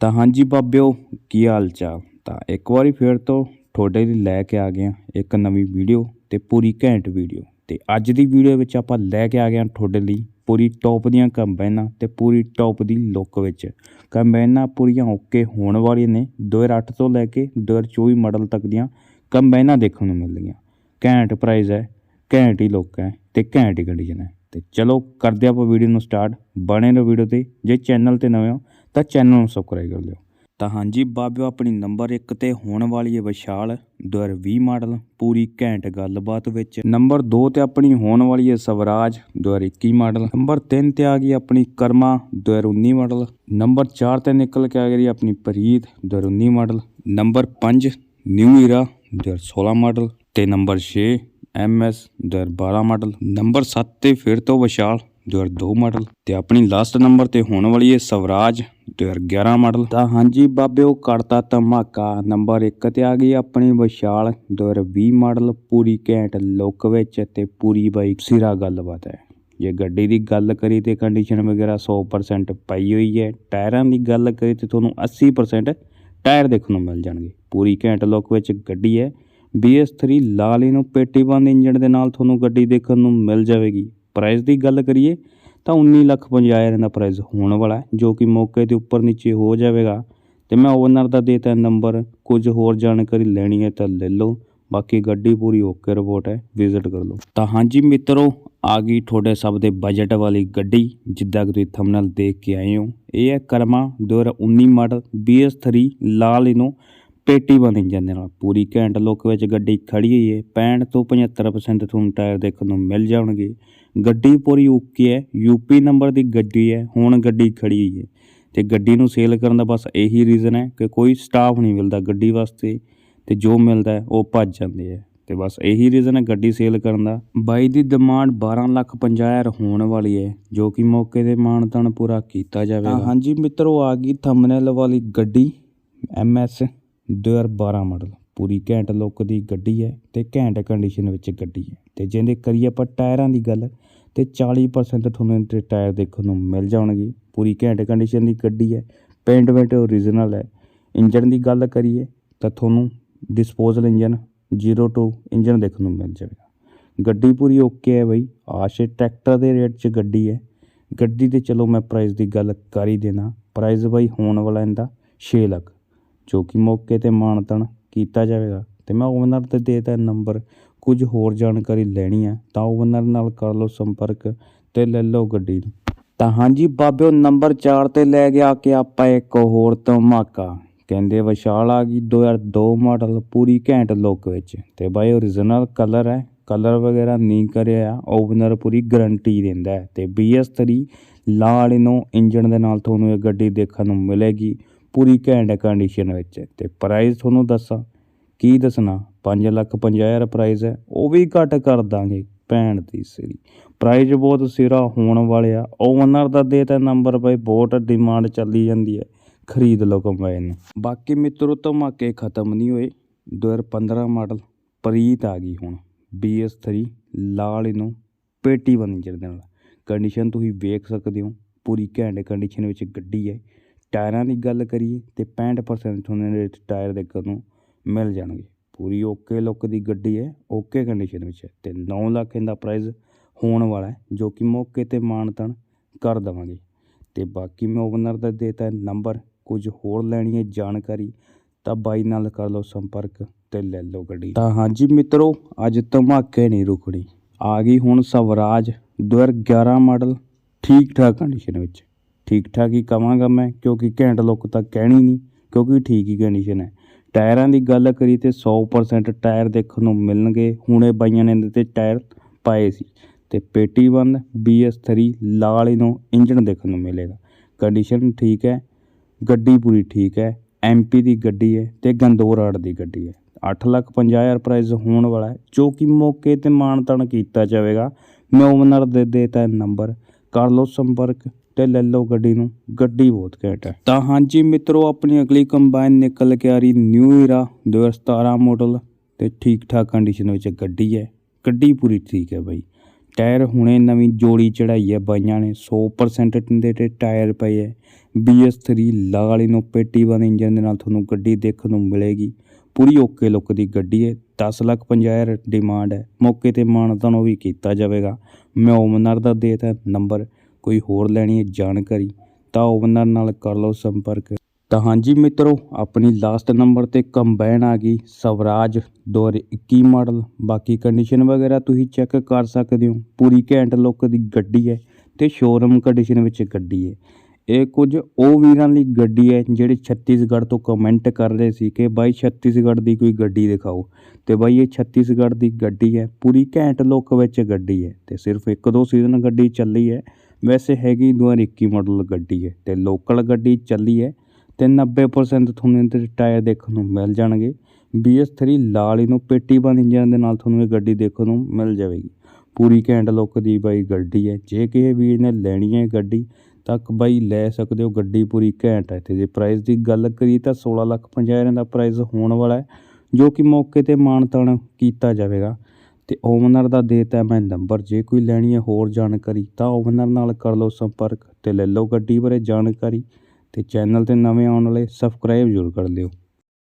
ਤਾਂ ਹਾਂਜੀ ਬਾਬਿਓ, ਕੀ ਹਾਲ ਚਾਲ? ਤਾਂ ਇੱਕ ਵਾਰੀ ਫੇਰ ਤੋਂ ਤੁਹਾਡੇ ਲਈ ਲੈ ਕੇ ਆ ਗਏ ਹਾਂ ਇੱਕ ਨਵੀਂ ਵੀਡੀਓ ਤੇ ਪੂਰੀ ਘੈਂਟ ਵੀਡੀਓ। ਤੇ ਅੱਜ ਦੀ ਵੀਡੀਓ ਵਿੱਚ ਆਪਾਂ ਲੈ ਕੇ ਆ ਗਏ ਹਾਂ ਤੁਹਾਡੇ ਲਈ ਪੂਰੀ ਟੌਪ ਦੀਆਂ ਕੰਬਾਈਨਾਂ ਤੇ ਪੂਰੀ ਟੌਪ ਦੀ ਲੁੱਕ ਵਿੱਚ। ਕੰਬਾਈਨਾਂ ਪੂਰੀਆਂ ਓਕੇ ਹੋਣ ਵਾਲੀਆਂ ਨੇ 2008 ਤੋਂ ਲੈ ਕੇ 2024 ਮਾਡਲ ਤੱਕ ਦੀਆਂ ਕੰਬਾਈਨਾਂ ਦੇਖਣ ਨੂੰ ਮਿਲਦੀਆਂ। ਘੈਂਟ ਪ੍ਰਾਈਸ ਹੈ, ਘੈਂਟ ਹੀ ਲੁੱਕ ਹੈ ਤੇ ਘੈਂਟ ਹੀ ਕੰਡੀਸ਼ਨ ਹੈ। ਤੇ ਚਲੋ ਕਰਦੇ ਆਪਾਂ ਵੀਡੀਓ ਨੂੰ ਸਟਾਰਟ ਬਣੇ ਰਹੋ ਵੀਡੀਓ ਤੇ। ਜੇ ਚੈਨਲ ਤੇ ਨਵੇਂ ਹੋ ਤਾਂ ਚੈਨਲ ਨੂੰ ਸਬਸਕ੍ਰਾਈਬ ਕਰ ਲਿਓ ਤਾਂ ਹਾਂਜੀ ਬਾਬਿਓ, ਆਪਣੀ ਨੰਬਰ 1 ਤੇ ਹੋਣ ਵਾਲੀ ਹੈ ਵਿਸ਼ਾਲ 2020 ਮਾਡਲ, ਪੂਰੀ ਘੈਂਟ ਗੱਲਬਾਤ ਵਿੱਚ। ਨੰਬਰ 2 ਤੇ ਆਪਣੀ ਹੋਣ ਵਾਲੀ ਹੈ ਸਵਰਾਜ 2021 ਮਾਡਲ। ਨੰਬਰ 3 ਤੇ ਆ ਗਈ ਆਪਣੀ ਕਰਮਾ 2019 ਮਾਡਲ। ਨੰਬਰ 4 ਤੇ ਨਿਕਲ ਕੇ ਆ ਗਈ ਆਪਣੀ Preet 2019 model. Number 5 new era 2016 model. ਤੇ ਨੰਬਰ 6 ਐਮਐਸ 2012 ਮਾਡਲ। ਨੰਬਰ 7 ਤੇ ਫਿਰ ਤੋਂ ਵਿਸ਼ਾਲ 2002 ਮਾਡਲ ਤੇ ਆਪਣੀ ਲਾਸਟ ਨੰਬਰ ਤੇ ਹੋਣ ਵਾਲੀ ਹੈ ਸਵਰਾਜ 2011 ਮਾਡਲ। ਤਾਂ ਹਾਂਜੀ ਬਾਬਿਓ ਕਰਤਾ ਧਮਾਕਾ। ਨੰਬਰ 1 ਤੇ ਆ ਗਈ ਆਪਣੀ ਵਿਸ਼ਾਲ 2020 ਮਾਡਲ, ਪੂਰੀ ਘੈਂਟ ਲੁੱਕ ਵਿੱਚ ਤੇ ਪੂਰੀ ਬਾਈ ਸਿਰਾ ਗੱਲਬਾਤ ਹੈ। ਜੇ ਗੱਡੀ ਦੀ ਗੱਲ ਕਰੀ ਤੇ ਕੰਡੀਸ਼ਨ ਵਗੈਰਾ 100% ਪਈ ਹੋਈ ਹੈ। ਟਾਇਰਾਂ ਦੀ ਗੱਲ ਕਰੀ ਤੇ ਤੁਹਾਨੂੰ 80% ਟਾਇਰ ਦੇਖਣ ਨੂੰ ਮਿਲ ਜਾਣਗੇ। ਪੂਰੀ ਘੈਂਟ ਲੁੱਕ ਵਿੱਚ ਗੱਡੀ ਹੈ। BS3 ਲਾਲ ਇਹਨੂੰ ਪੇਟੀ ਬੰਦ ਇੰਜਣ ਦੇ ਨਾਲ ਤੁਹਾਨੂੰ ਗੱਡੀ ਦੇਖਣ ਨੂੰ ਮਿਲ ਜਾਵੇਗੀ। ਪ੍ਰਾਈਜ਼ ਦੀ ਗੱਲ ਕਰੀਏ, ਤਾਂ 19 ਲੱਖ 50 ਹਜ਼ਾਰ ਦਾ ਪ੍ਰਾਈਜ਼ ਹੋਣ ਵਾਲਾ ਜੋ ਕਿ ਮੌਕੇ ਤੇ ਉੱਪਰ ਨੀਚੇ ਹੋ ਜਾਵੇਗਾ। ਤੇ ਮੈਂ ਓਨਰ ਦਾ ਦੇਤਾ ਨੰਬਰ ਕੁਝ ਹੋਰ ਜਾਣਕਾਰੀ ਲੈਣੀ ਹੈ ਤਾਂ ਲੈ ਲਓ। ਬਾਕੀ ਗੱਡੀ ਪੂਰੀ ਓਕੇ ਰਿਪੋਰਟ ਹੈ ਵਿਜ਼ਿਟ ਕਰ ਲਓ। ਤਾਂ ਹਾਂਜੀ ਮਿੱਤਰੋ, ਆ ਗਈ ਤੁਹਾਡੇ ਸਭ ਦੇ ਬਜਟ ਵਾਲੀ ਗੱਡੀ, ਜਿੱਦਾਂ ਕਿ ਤੁਸੀਂ ਥੰਬਨੇਲ ਦੇਖ ਕੇ ਆਏ ਹੋ। ਇਹ ਹੈ ਕਰਮਾ 2019 ਮਾਡਲ BS3 ਲਾਲ ਇਹਨੂੰ ਪੇਟੀ ਬੰਦ ਇੰਜਨ ਦੇ ਨਾਲ। ਪੂਰੀ ਘੈਂਟ ਲੁੱਕ ਵਿੱਚ ਗੱਡੀ ਖੜੀ ਹੋਈ ਹੈ 65 ਤੋਂ 75% ਤੁਹਾਨੂੰ ਟਾਇਰ ਦੇਖਣ ਨੂੰ ਮਿਲ ਜਾਣਗੇ। ਗੱਡੀ ਪੂਰੀ ਓਕੇ ਹੈ, ਯੂਪੀ ਨੰਬਰ ਦੀ ਗੱਡੀ ਹੈ, ਹੁਣ ਗੱਡੀ ਖੜੀ ਹੋਈ ਹੈ। ਤੇ ਗੱਡੀ ਨੂੰ ਸੇਲ ਕਰਨ ਦਾ ਬਸ ਇਹੀ ਰੀਜ਼ਨ ਹੈ ਕਿ ਕੋਈ ਸਟਾਫ ਨਹੀਂ ਮਿਲਦਾ ਗੱਡੀ ਵਾਸਤੇ ਤੇ ਜੋ ਮਿਲਦਾ ਉਹ ਭੱਜ ਜਾਂਦੇ ਆ ਤੇ ਬਸ ਇਹੀ ਰੀਜ਼ਨ ਹੈ ਗੱਡੀ ਸੇਲ ਕਰਨ ਦਾ। ਬਾਈ ਦੀ ਡਿਮਾਂਡ 12 ਲੱਖ 50 ਹਜ਼ਾਰ ਹੋਣ ਵਾਲੀ ਹੈ, ਜੋ ਕਿ ਮੌਕੇ ਦੇ ਮਾਨਤਾਨ ਪੂਰਾ ਕੀਤਾ ਜਾਵੇਗਾ। ਹਾਂਜੀ ਮਿੱਤਰੋ, ਆ ਗਈ ਥੰਬਨੇਲ ਵਾਲੀ ਗੱਡੀ MS 2012 ਮਾਡਲ ਪੂਰੀ ਘੈਂਟ ਲੁੱਕ ਦੀ ਗੱਡੀ ਹੈ ਤੇ ਘੈਂਟ ਕੰਡੀਸ਼ਨ ਵਿੱਚ ਗੱਡੀ ਹੈ। ਤੇ ਜਿਹਦੇ ਕਰੀਏ ਆਪਾਂ ਟਾਇਰਾਂ ਦੀ ਗੱਲ ਤੇ 40% ਤੁਹਾਨੂੰ ਇਹਦੇ ਟਾਇਰ ਦੇਖਣ ਨੂੰ ਮਿਲ ਜਾਣਗੇ। ਪੂਰੀ ਘੈਂਟ ਕੰਡੀਸ਼ਨ ਦੀ ਗੱਡੀ ਹੈ। ਪੇਂਟ ਵੇਂਟ ਓਰੀਜਨਲ ਹੈ। ਇੰਜਨ ਦੀ ਗੱਲ ਕਰੀਏ ਤਾਂ ਤੁਹਾਨੂੰ ਡਿਸਪੋਜ਼ਲ ਇੰਜਨ 02 ਇੰਜਨ ਦੇਖਣ ਨੂੰ ਮਿਲ ਜਾਵੇਗਾ। ਗੱਡੀ ਪੂਰੀ ਓਕੇ ਹੈ ਬਈ। ਆਸ਼ੇ ਟਰੈਕਟਰ ਦੇ ਰੇਟ 'ਚ ਗੱਡੀ ਹੈ। ਗੱਡੀ ਤੇ ਚਲੋ ਮੈਂ ਪ੍ਰਾਈਸ ਦੀ ਗੱਲ ਕਰ ਹੀ ਦੇਣਾ। ਪ੍ਰਾਈਸ ਬਈ ਹੋਣ ਵਾਲਾ ਇਹਦਾ 6 ਲੱਖ, ਜੋ ਕਿ ਮੌਕੇ ਤੇ ਮਾਨਤਨ ਕੀਤਾ ਜਾਵੇਗਾ। ਤੇ ਮੈਂ ਉਹਨਾਂ ਤੇ ਦੇਤਾ ਨੰਬਰ ਕੁਝ ਹੋਰ ਜਾਣਕਾਰੀ ਲੈਣੀ ਹੈ, ਤਾਂ ਓਨਰ ਨਾਲ ਕਰ ਲਓ ਸੰਪਰਕ ਤੇ ਲੈ ਲਓ ਗੱਡੀ ਨੂੰ। ਤਾਂ ਹਾਂਜੀ ਬਾਬਿਓ, ਨੰਬਰ 4 ਤੇ ਲੈ ਗਿਆ ਕਿ ਆਪਾਂ ਇੱਕ ਹੋਰ ਧਮਾਕਾ। ਕਹਿੰਦੇ ਵਿਸ਼ਾਲ ਆ ਗਈ 2002 ਮਾਡਲ ਪੂਰੀ ਘੈਂਟ ਲੁੱਕ ਵਿੱਚ। ਤੇ ਬਾਈ ਓਰੀਜਨਲ ਕਲਰ ਹੈ ਕਲਰ ਵਗੈਰਾ ਨਹੀਂ ਕਰਿਆ ਓਨਰ ਪੂਰੀ ਗਾਰੰਟੀ ਦਿੰਦਾ ਹੈ। ਤੇ BS3 ਲਾਲ ਇਹਨੂੰ ਇੰਜਨ ਦੇ ਨਾਲ ਤੁਹਾਨੂੰ ਇਹ ਗੱਡੀ ਦੇਖਣ ਨੂੰ ਮਿਲੇਗੀ ਪੂਰੀ ਘੈਂਟ ਕੰਡੀਸ਼ਨ ਵਿੱਚ। ਤੇ ਪ੍ਰਾਈਸ ਤੁਹਾਨੂੰ ਦੱਸਾਂ, ਕੀ ਦੱਸਣਾ? 5 ਲੱਖ 50 ਹਜ਼ਾਰ ਪ੍ਰਾਈਸ ਹੈ, ਉਹ ਵੀ ਘੱਟ ਕਰ ਦਾਂਗੇ ਭੈਣ ਦੀ ਸਿਰੀ। ਪ੍ਰਾਈਜ਼ ਬਹੁਤ ਸਿਰਾ ਹੋਣ ਵਾਲਿਆ ਓਨਰ ਦਾ ਦੇ ਤਾਂ ਨੰਬਰ ਬਈ, ਬਹੁਤ ਡਿਮਾਂਡ ਚੱਲੀ ਜਾਂਦੀ ਹੈ। ਖਰੀਦ ਲਓ ਕੰਬਾਈਨ ਨੂੰ। ਬਾਕੀ ਮਿੱਤਰੋ, ਧਮਾਕੇ ਖਤਮ ਨਹੀਂ ਹੋਏ। 2015 ਮਾਡਲ ਪ੍ਰੀਤ ਆ ਗਈ ਹੁਣ। BS3 ਲਾਲ ਇਹਨੂੰ ਪੇਟੀ ਬਣ ਇੰਜਨ ਦੇ ਨਾਲ ਕੰਡੀਸ਼ਨ ਤੁਸੀਂ ਵੇਖ ਸਕਦੇ ਹੋ, ਪੂਰੀ ਘੈਂਟ ਕੰਡੀਸ਼ਨ ਵਿੱਚ ਗੱਡੀ ਹੈ। ਟਾਇਰਾਂ ਦੀ ਗੱਲ ਕਰੀਏ ਤੇ 65% ਤੁਹਾਨੂੰ ਇਹਦੇ ਟਾਇਰ ਦੇਖਣ ਨੂੰ ਮਿਲ ਜਾਣਗੇ। ਪੂਰੀ ਓਕੇ ਲੁੱਕ ਦੀ ਗੱਡੀ ਹੈ, ਓਕੇ ਕੰਡੀਸ਼ਨ ਵਿੱਚ ਹੈ ਤੇ 9 ਲੱਖ ਇਹਦਾ ਪ੍ਰਾਈਸ ਹੋਣ ਵਾਲਾ ਹੈ, ਜੋ ਕਿ ਮੌਕੇ ਤੇ ਮਾਨਤਨ ਕਰ ਦੇਵਾਂਗੇ। ਤੇ ਬਾਕੀ ਮੈਂ ਓਨਰ ਦਾ ਦੇਤਾ ਨੰਬਰ ਕੁਝ ਹੋਰ ਲੈਣੀ ਹੈ ਜਾਣਕਾਰੀ, ਤਾਂ ਬਾਈ ਨਾਲ ਕਰ ਲਓ ਸੰਪਰਕ ਤੇ ਲੈ ਲਓ ਗੱਡੀ। ਤਾਂ ਹਾਂਜੀ ਮਿੱਤਰੋ, ਅੱਜ ਧਮਾਕੇ ਨਹੀਂ ਰੁਕਣੀ। ਆ ਗਈ ਹੁਣ ਸਵਰਾਜ 2011 ਮਾਡਲ ਠੀਕ ਠਾਕ ਕੰਡੀਸ਼ਨ ਵਿੱਚ। ਠੀਕ ਠਾਕ ਹੀ ਕਵਾਂਗਾ ਮੈਂ, ਕਿਉਂਕਿ ਘੈਂਟ ਲੁੱਕ ਤਾਂ ਕਹਿਣੀ ਨਹੀਂ, ਕਿਉਂਕਿ ਠੀਕ ਹੀ ਕੰਡੀਸ਼ਨ ਹੈ। ਟਾਇਰਾਂ ਦੀ ਗੱਲ ਕਰੀ ਤੇ 100% ਟਾਇਰ ਦੇਖਣ ਨੂੰ ਮਿਲਣਗੇ। ਹੁਣੇ ਬਾਈਆਂ ਨੇ ਇਹਦੇ ਤੇ ਟਾਇਰ ਪਾਏ ਸੀ ਤੇ ਪੇਟੀ ਬੰਦ BS3 ਲਾਲ ਇਹਨੂੰ ਇੰਜਣ ਦੇਖਣ ਨੂੰ ਮਿਲੇਗਾ। ਕੰਡੀਸ਼ਨ ਠੀਕ ਹੈ, ਗੱਡੀ ਪੂਰੀ ਠੀਕ ਹੈ MP ਦੀ ਗੱਡੀ ਹੈ ਤੇ ਗੰਦੋਰਾੜ ਦੀ ਗੱਡੀ ਹੈ। 8 ਲੱਖ 50 ਹਜ਼ਾਰ ਪ੍ਰਾਈਸ ਹੋਣ ਵਾਲਾ ਹੈ, ਜੋ ਕਿ ਮੌਕੇ ਤੇ ਮਾਨਤਨ ਕੀਤਾ ਜਾਵੇਗਾ। ਮੈਂ ਓਨਰ ਦੇ ਦੇਤਾ ਨੰਬਰ ਕਰ ਲਓ ਸੰਪਰਕ। ਤੇ ਲੈ ਲਓ ਗੱਡੀ ਨੂੰ, ਗੱਡੀ ਬਹੁਤ ਘੈਂਟ ਹੈ। ਤਾਂ ਹਾਂਜੀ ਮਿੱਤਰੋ, ਆਪਣੀ ਅਗਲੀ ਕੰਬਾਈਨ ਨਿਕਲ ਕੇ ਆ ਰਹੀ ਨਿਊ ਈਰਾ 2017 ਮਾਡਲ ਤੇ ਠੀਕ ਠਾਕ ਕੰਡੀਸ਼ਨ ਵਿੱਚ ਗੱਡੀ ਹੈ। ਗੱਡੀ ਪੂਰੀ ਠੀਕ ਹੈ ਬਾਈ। ਟਾਇਰ ਹੁਣੇ ਨਵੀਂ ਜੋੜੀ ਚੜਾਈ ਹੈ ਬਾਈਆਂ ਨੇ 100% ਟਿੰਦੇ ਤੇ ਟਾਇਰ ਪਏ ਹੈ। BS3 ਨੂੰ ਪੇਟੀ ਵਾਲੇ ਇੰਜਨ ਦੇ ਨਾਲ ਤੁਹਾਨੂੰ ਗੱਡੀ ਦੇਖਣ ਨੂੰ ਮਿਲੇਗੀ। ਪੂਰੀ ਓਕੇ ਲੁੱਕ ਦੀ ਗੱਡੀ ਹੈ। 10 ਲੱਖ 50 ਹਜ਼ਾਰ ਡਿਮਾਂਡ ਹੈ। ਮੌਕੇ ਤੇ ਮਾਨਤਾਨ ਉਹ ਵੀ ਕੀਤਾ ਜਾਵੇਗਾ। ਮੈਂ ਓਮਨਰ ਦਾ ਦੇਤਾ ਨੰਬਰ ਕੋਈ ਹੋਰ ਲੈਣੀ ਹੈ ਜਾਣਕਾਰੀ, ਤਾਂ ਓਮਨਰ ਨਾਲ ਕਰ ਲਓ ਸੰਪਰਕ। ਤਾਂ ਹਾਂਜੀ ਮਿੱਤਰੋ, ਆਪਣੀ ਲਾਸਟ ਨੰਬਰ ਤੇ ਕੰਬਾਈਨ ਆ ਗਈ ਸਵਰਾਜ 2021 ਮਾਡਲ ਬਾਕੀ ਕੰਡੀਸ਼ਨ ਵਗੈਰਾ ਤੁਸੀਂ ਚੈੱਕ ਕਰ ਸਕਦੇ ਹੋ। ਪੂਰੀ ਘੈਂਟ ਲੁੱਕ ਦੀ ਗੱਡੀ ਹੈ ਤੇ ਸ਼ੋਰੂਮ ਕੰਡੀਸ਼ਨ ਵਿੱਚ ਗੱਡੀ ਹੈ। ਇਹ ਕੁਝ ਉਹ ਵੀਰਾਂ ਲਈ ਗੱਡੀ ਹੈ ਜਿਹੜੇ ਛੱਤੀਸਗੜ੍ਹ ਤੋਂ ਕਮੈਂਟ ਕਰ ਰਹੇ ਸੀ ਕਿ ਬਾਈ ਛੱਤੀਸਗੜ੍ਹ ਦੀ ਕੋਈ ਗੱਡੀ ਦਿਖਾਓ। ਤੇ ਬਾਈ ਇਹ ਛੱਤੀਸਗੜ੍ਹ ਦੀ ਗੱਡੀ ਹੈ, ਪੂਰੀ ਘੈਂਟ ਲੁੱਕ ਵਿੱਚ ਗੱਡੀ ਹੈ ਤੇ ਸਿਰਫ ਇੱਕ ਦੋ ਸੀਜ਼ਨ ਗੱਡੀ ਚੱਲੀ ਹੈ। ਵੈਸੇ ਹੈਗੀ 2021 ਮਾਡਲ ਗੱਡੀ ਹੈ ਤੇ ਲੋਕਲ ਗੱਡੀ ਚੱਲੀ ਹੈ ਤੇ 90% ਤੁਹਾਨੂੰ ਇਹਦੇ 'ਤੇ ਟਾਇਰ ਦੇਖਣ ਨੂੰ ਮਿਲ ਜਾਣਗੇ। BS3 ਲਾਲ ਇਹਨੂੰ ਪੇਟੀ ਬੰਦ ਇੰਜਨ ਦੇ ਨਾਲ ਤੁਹਾਨੂੰ ਇਹ ਗੱਡੀ ਦੇਖਣ ਨੂੰ ਮਿਲ ਜਾਵੇਗੀ। ਪੂਰੀ ਘੈਂਟ ਲੁੱਕ ਦੀ ਬਾਈ ਗੱਡੀ ਹੈ। ਜੇ ਕਿਸੇ ਵੀਰ ਨੇ ਲੈਣੀ ਹੈ ਗੱਡੀ, ਤਾਂ ਬਾਈ ਲੈ ਸਕਦੇ ਹੋ। ਗੱਡੀ ਪੂਰੀ ਘੈਂਟ ਹੈ। ਤੇ ਜੇ ਪ੍ਰਾਈਸ ਦੀ ਗੱਲ ਕਰੀ ਤਾਂ 16 ਲੱਖ 50 ਹਜ਼ਾਰ ਦਾ ਪ੍ਰਾਈਸ ਹੋਣ ਵਾਲਾ ਹੈ, ਜੋ ਕਿ ਮੌਕੇ ਤੇ ਮਾਨਤਾਨ ਕੀਤਾ ਜਾਵੇਗਾ। ਤੇ ਓਵਨਰ ਦਾ ਦੇਤਾ ਮੈਂ ਨੰਬਰ ਜੇ ਕੋਈ ਲੈਣੀ ਹੈ ਹੋਰ ਜਾਣਕਾਰੀ ਤਾਂ ਓਵਨਰ ਨਾਲ ਕਰ ਲਓ ਸੰਪਰਕ ਤੇ ਲੈ ਲਓ ਗੱਡੀ ਬਾਰੇ ਜਾਣਕਾਰੀ ਤੇ ਚੈਨਲ ਤੇ ਨਵੇਂ ਆਉਣ ਵਾਲੇ ਸਬਸਕ੍ਰਾਈਬ ਜ਼ਰੂਰ ਕਰ ਲਿਓ।